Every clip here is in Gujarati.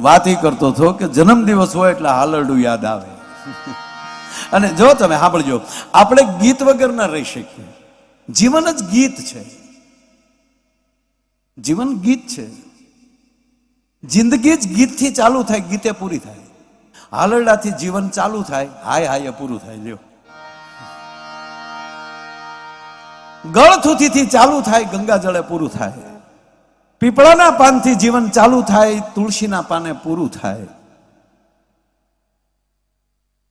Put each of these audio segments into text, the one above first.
વાત એ કરતો હતો કે જન્મદિવસ હોય એટલે હાલરડું યાદ આવે. અને જો તમે સાંભળજો, આપણે ગીત વગર ના રહી શકીએ. જીવન જ ગીત છે. જીવન ગીત છે. જિંદગી જ ગીતથી ચાલુ થાય, ગીતે પૂરી થાય. હાલરડાથી જીવન ચાલુ થાય, હાય હાય પૂરું થાય, લ્યો. ગળથુથીથી ચાલુ થાય, ગંગા જળે પૂરું થાય. પીપળાના પાનથી જીવન ચાલુ થાય, તુલસીના પાને પૂરું થાય.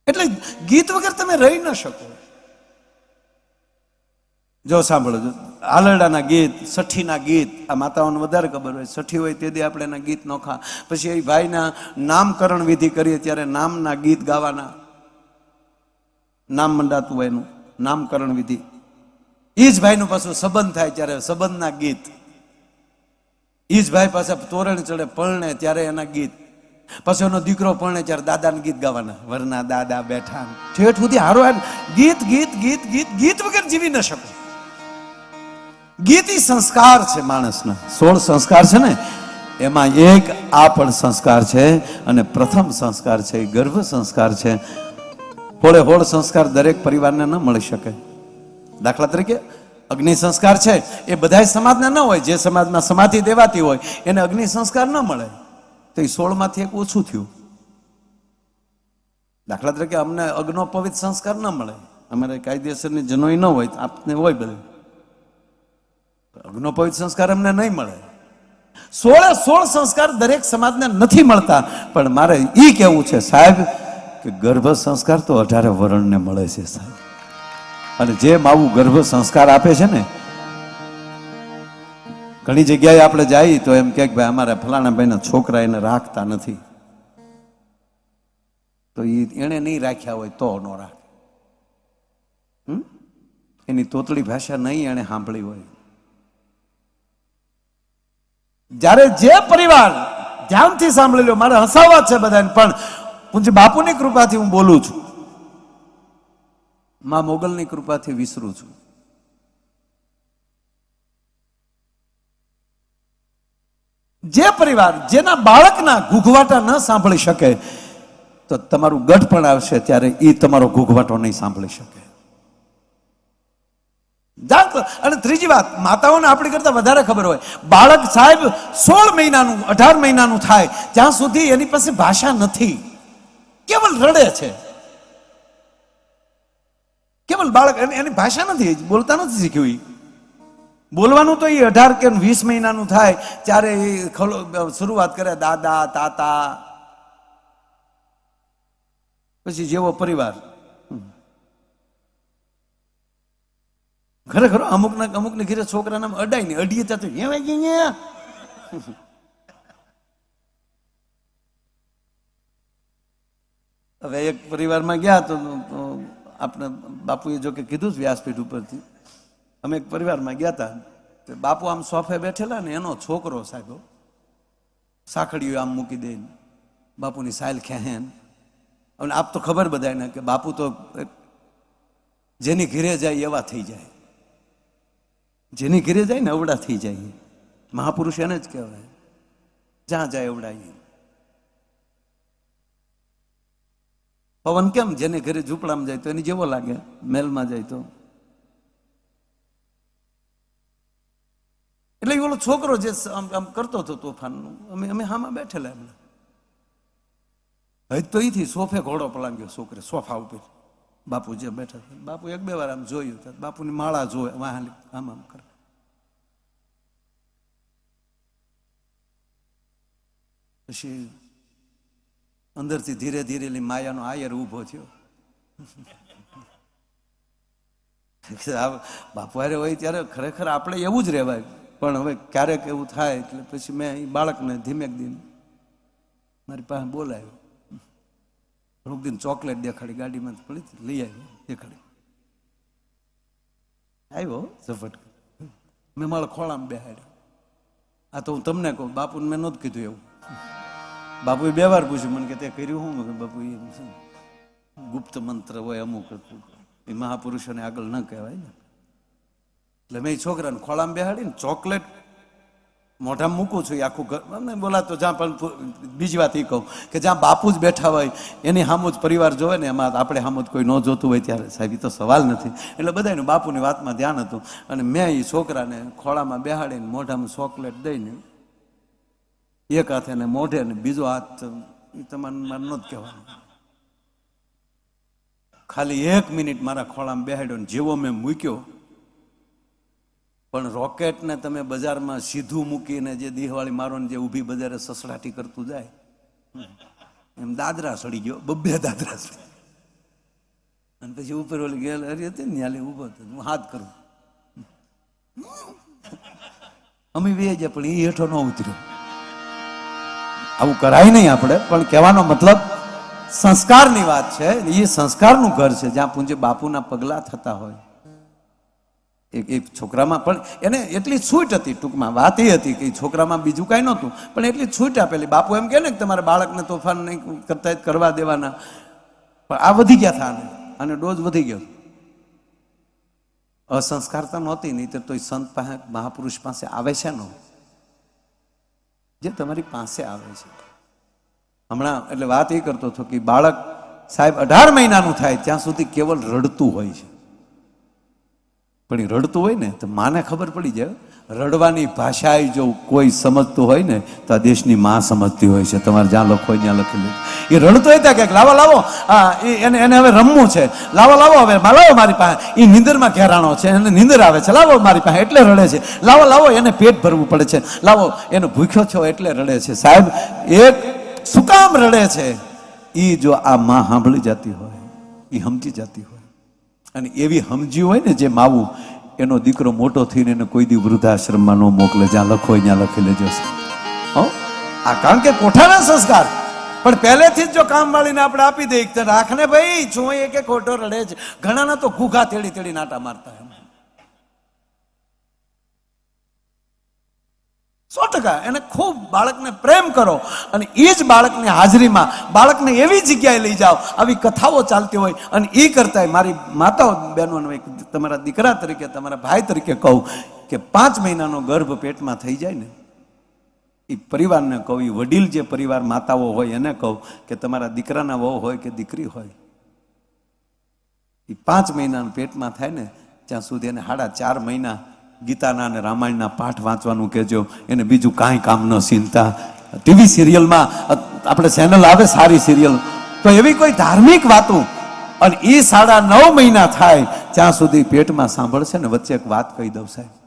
એટલે ગીત વગર તમે રહી ન શકો. જો સાંભળો આલરડાના ગીત, સઠ્ઠીના ગીત, આ માતાઓને વધારે ખબર હોય, સઠ્ઠી હોય તેથી આપણે એના ગીત નોખા પછી એ ભાઈના નામકરણ વિધિ કરીએ ત્યારે નામના ગીત ગાવાના. નામ મંડાતું હોય એનું, નામકરણ વિધિ. એ જ ભાઈનું પાછું સંબંધ થાય ત્યારે સંબંધના ગીત. એ જ ભાઈ પાસે તોરણ ચડે પરણે ત્યારે એના ગીત. પછી એનો દીકરો પરણે ત્યારે દાદાને ગીત ગાવાના, વરના દાદા બેઠા ઠેઠ સુધી હારો ગીત ગીત ગીત ગીત ગીત વગર જીવી ન શકો. ગીત સંસ્કાર છે માણસના. સોળ સંસ્કાર છે ને, એમાં એક આ પણ સંસ્કાર છે અને પ્રથમ સંસ્કાર છે, ગર્ભ સંસ્કાર છે. હોળે હોળ સંસ્કાર દરેક પરિવારને ન મળી શકે. દાખલા તરીકે અગ્નિ સંસ્કાર છે. એ બધા સમાજને ન હોય, જે સમાજમાં સમાધિ દેવાતી હોય, એને અગ્નિ સંસ્કાર ન મળે. તો એ સોળમાંથી એક ઓછું થયું. દાખલા તરીકે અમને અગ્નોપવિત સંસ્કાર ન મળે. અમારે કાયદેસરની જનોઈ ન હોય આપને હોય બધું. અગ્નોપવિત સંસ્કાર અમને નહીં મળે. સોળે સોળ સંસ્કાર દરેક સમાજને નથી મળતા. પણ મારે એ કહેવું છે, સાહેબ, કે ગર્ભ સંસ્કાર તો અઢારે વર્ણને મળે છે, સાહેબ. અને જે આવું ગર્ભ સંસ્કાર આપે છે ને, ઘણી જગ્યાએ આપણે જઈએ તો એમ કે ભાઈ અમારા ફલાણા ભાઈના છોકરા એને રાખતા નથી. તો એ એને નહીં રાખ્યા હોય તો ન રાખે? એની તોતળી ભાષા નહીં એને સાંભળી હોય. જ્યારે જે પરિવાર ધ્યાનથી સાંભળી લો, મારે હસાવવા છે બધાને, પણ પૂજ્ય બાપુની કૃપાથી હું બોલું છું. માં મોગલની કૃપાથી વિસરું છું. જે પરિવાર જેના બાળકના ઘૂઘવાટા ન સાંભળી શકે, તો તમારું ગઢ પણ આવશે ત્યારે એ તમારો ઘૂઘવાટો નહીં સાંભળી શકે. અને ત્રીજી વાત, માતાઓને આપણી કરતા વધારે ખબર હોય. બાળક સાહેબ સોળ મહિનાનું, અઢાર મહિનાનું થાય, ત્યાં સુધી એની પાસે ભાષા નથી. કેવલ રડે છે. કેવલ બાળક, એની ભાષા નથી બોલતા નથી શીખ્યું એ બોલવાનું તો એ અઢાર કે વીસ મહિનાનું થાય ત્યારે એ ખલો શરૂઆત કરે દાદા, તાતા. પછી જેવો પરિવાર. ખરેખર અમુક ના અમુક ને ઘીરે છોકરાને અડાય ને અડીએ ત્યાં. હવે એક પરિવારમાં ગયા તો આપણે બાપુએ જો કે કીધું જ વ્યાસપીઠ ઉપરથી. અમે એક પરિવારમાં ગયા હતા તો બાપુ આમ સોફે બેઠેલા ને એનો છોકરો સાહેબ સાખડીઓ આમ મૂકી દે બાપુની સાયલ ખેહે અને આપ તો ખબર બધાને કે બાપુ તો જેની ઘીરે જાય એવા થઈ જાય. જેની ઘેરે જાય ને અવડા થઈ જાય. મહાપુરુષ એને જ કહેવાય. જ્યાં જાય અવડા પવન કેમ? જેને ઘરે ઝૂંપડામાં જાય તો એની જેવો લાગે મેલમાં જાય તો. એટલે ઓલો છોકરો જે આમ કરતો હતો તોફાનનું, અમે અમે હામાં બેઠેલા એમને. હજ તો એથી સોફે ઘોડો પલાંગ્યો છોકરે, સોફા ઉપર. બાપુ જે બેઠા હતા બાપુ એક બે વાર આમ જોયું બાપુની માળા જોવે, વાહ આમ આમ કરે. પછી અંદરથી ધીરે ધીરે એલી માયાનો આયર ઊભો થયો. આ બાપુ હારે હોય ત્યારે ખરેખર આપણે એવું જ રહેવાય. પણ હવે ક્યારેક એવું થાય એટલે પછી મેં બાળકને ધીમેક દિન મારી પાસે બોલાયો થોડુંક દિન ચોકલેટ દેખાડી, ગાડીમાં પડી લઈ આવ્યો, દેખાડી. આવ્યો ઝપટ મેં મારા ખોળામાં બેહાડ્યો. આ તો હું તમને કહું, બાપુને મેં નહોતું કીધું એવું. બાપુએ બે વાર પૂછ્યું, મને કે તે કર્યું શું? બાપુ, એ છે ગુપ્ત મંત્ર હોય અમુક એ મહાપુરુષોને આગળ ન કહેવાય એટલે મેં છોકરાને ખોળામાં બેહાડીને ચોકલેટ મોઢામાં મૂકું છું એ આખું ઘર. અમને બોલાતો, જ્યાં પણ બીજી વાત એ કહું કે જ્યાં બાપુ જ બેઠા હોય, એની સામું પરિવાર જોવે ને, એમાં આપણે સામું કોઈ ન જોતું હોય ત્યારે. સાહેબ એ તો સવાલ નથી. એટલે બધાને બાપુની વાતમાં ધ્યાન હતું. અને મેં એ છોકરાને ખોળામાં બેહાડીને મોઢામાં ચોકલેટ દઈને એક હાથે ને મોઢે ને બીજો હાથ તમારે મારે જ કહેવાનું. ખાલી એક મિનિટ મારા ખોળામાં બેહાડ્યો ને જેવો મેં મૂક્યો, પણ રોકેટને તમે બજારમાં સીધું મૂકીને જે દિવાળી મારો ને જે ઊભી બજારે સસડાટી કરતું જાય, એમ દાદરા સડી ગયો, બબ્બે દાદરા સડી અને પછી ઉપર ઓલી ગેલ હરી હતી ને, ન્યાલે ઊભો હતો, હું હાથ કરું. અમે વે ગયા પણ એ હેઠો ન ઉતર્યો. આવું કરાય નહીં આપણે, પણ કહેવાનો મતલબ સંસ્કારની વાત છે. એ સંસ્કારનું ઘર છે, જ્યાં પૂંજે બાપુના પગલા થતા હોય. એક એક છોકરામાં પણ એને એટલી છૂટ હતી ટૂંકમાં, વાત એ હતી કે છોકરામાં બીજું કાંઈ નહોતું, પણ એટલી છૂટ આપેલી. બાપુ એમ કહે ને કે તમારા બાળકને તોફાન નહીં કરતા કરવા દેવાના. પણ આ વધી ગયા હતા અને ડોઝ વધી ગયો. અસંસ્કારતા નહોતી, નહીં તો સંત પાસે, મહાપુરુષ પાસે આવે છે નો? જે તમારી પાસે આવે છે. હમણાં એટલે વાત એ કરતો હતો કે બાળક સાહેબ અઢાર મહિનાનું થાય, ત્યાં સુધી કેવલ રડતું હોય છે. પણ એ રડતું હોય ને, તો માને ખબર પડી જાય, રડવાની ભાષા જો કોઈ સમજતું હોય ને, તો આ દેશની માં સમજતી હોય છે. તમારે જ્યાં લખો ત્યાં લખી લે એ રડતો હોય ત્યાં ક્યાંક, લાવો લાવો હા એને એને હવે રમવું છે. લાવો લાવો, હવે લાવો મારી પાસે. એ નીંદરમાં ઘેરાણો છે, એને નીંદર આવે છે. લાવો મારી પાસે, એટલે રડે છે. લાવો લાવો, એને પેટ ભરવું પડે છે. લાવો, એને ભૂખ્યો છો એટલે રડે છે. સાહેબ, એક શું કામ રડે છે? એ જો આ માં સાંભળી જતી હોય એ સમજી જતી હોય. અને એવી સમજી હોય ને જે માવું, એનો દીકરો મોટો થઈને એને કોઈ દી વૃદ્ધાશ્રમમાં ન મોકલે, જ્યાં લખો ત્યાં લખી લેજો હો? આ કારણ કે કોઠાના સંસ્કાર. પણ પહેલેથી જ જો કામ વાળીને આપણે આપી દઈએ રાખને ભાઈ, છું એ કે ખોટો રડે છે. ઘણાના તો ઘૂઘા તેડી તેડી નાટા મારતા એમ સો ટકા. એને ખૂબ બાળકને પ્રેમ કરો અને એ જ બાળકની હાજરીમાં બાળકને એવી જગ્યાએ લઈ જાઓ, આવી કથાઓ ચાલતી હોય અને એ કરતા મારી માતાઓ બહેનોને તમારા દીકરા તરીકે, તમારા ભાઈ તરીકે કહું કે પાંચ મહિનાનો ગર્ભ પેટમાં થઈ જાય ને એ પરિવારને કહું એ વડીલ જે પરિવાર માતાઓ હોય એને કહું કે તમારા દીકરાના વહુ હોય કે દીકરી હોય એ પાંચ મહિનાના પેટમાં થાય ને, ત્યાં સુધી એને સાડા ચાર મહિના ગીતાના અને રામાયણના પાઠ વાંચવાનું કહેજો. એને બીજું કાંઈ કામ ન ચિંતા. ટીવી સિરિયલમાં આપણે ચેનલ આવે સારી સિરિયલ. તો એવી કોઈ ધાર્મિક વાતો. અને એ સાડા નવ મહિના થાય ત્યાં સુધી પેટમાં સાંભળશે ને વચ્ચે એક વાત કહી દઉં સાહેબ.